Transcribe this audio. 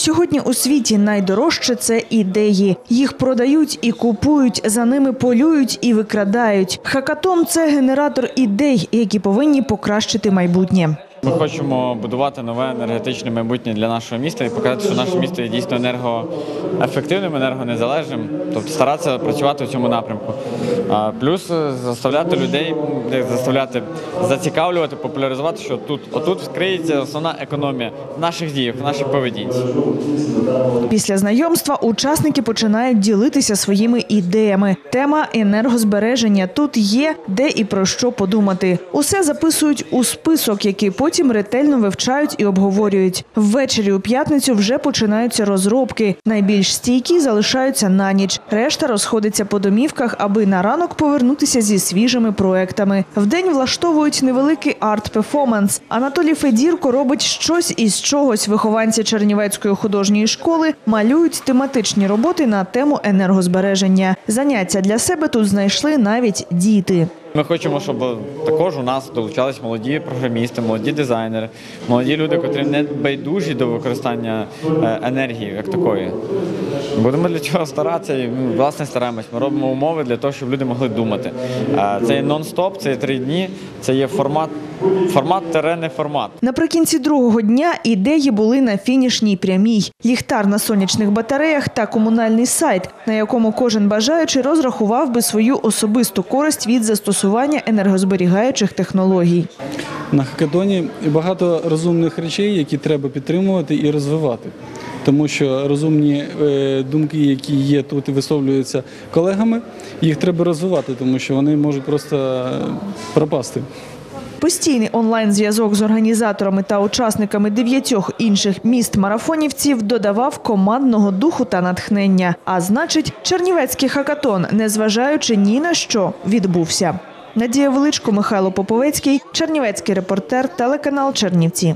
Сьогодні у світі найдорожче це ідеї. Їх продають і купують, за ними полюють і викрадають. Хакатон це генератор ідей, які повинні покращити майбутнє. Ми хочемо будувати нове енергетичне майбутнє для нашого міста і показати, що наше місто є дійсно енергоефективним, енергонезалежним, тобто старатися працювати в цьому напрямку. Плюс е, заставляти людей, е, заставляти зацікавлювати, популяризувати, що тут отут вкриється основна економія в наших діях, в нашій поведінці. Після знайомства учасники починають ділитися своїми ідеями. Тема енергозбереження тут є, де і про що подумати. Усе записують у список, який потім ретельно вивчають і обговорюють. Ввечері у п'ятницю вже починаються розробки. Найбільш стійкі залишаються на ніч. Решта розходиться по домівках, аби на ранок повернутися зі свіжими проектами. Вдень влаштовують невеликий арт-перформанс. Анатолій Федірко робить щось із чогось. Вихованці Чернівецької художньої школи малюють тематичні роботи на тему енергозбереження. Заняття для себе тут знайшли навіть діти. Ми хочемо, щоб також у нас долучались молоді програмісти, молоді дизайнери, молоді люди, котрі не байдужі до використання е, енергії як такої. Будемо для цього старатися і власне стараємось. Ми робимо умови для того, щоб люди могли думати. Це є нон-стоп, це є три дні, це є формат, формат терене формат. Наприкінці другого дня ідеї були на фінішній прямій: ліхтар на сонячних батареях та комунальний сайт, на якому кожен бажаючий розрахував би свою особисту користь від застосування енергозберігаючих технологій. На хакатоні багато розумних речей, які треба підтримувати і розвивати. Тому що розумні е, думки, які є тут і висловлюються колегами, їх треба розвивати, тому що вони можуть просто е, пропасти. Постійний онлайн-зв'язок з організаторами та учасниками дев'ятьох інших міст марафонівців додавав командного духу та натхнення. А значить, Чернівецький хакатон, незважаючи ні на що, відбувся. Надія Величко, Михайло Поповецький, Чернівецький репортер, телеканал Чернівці.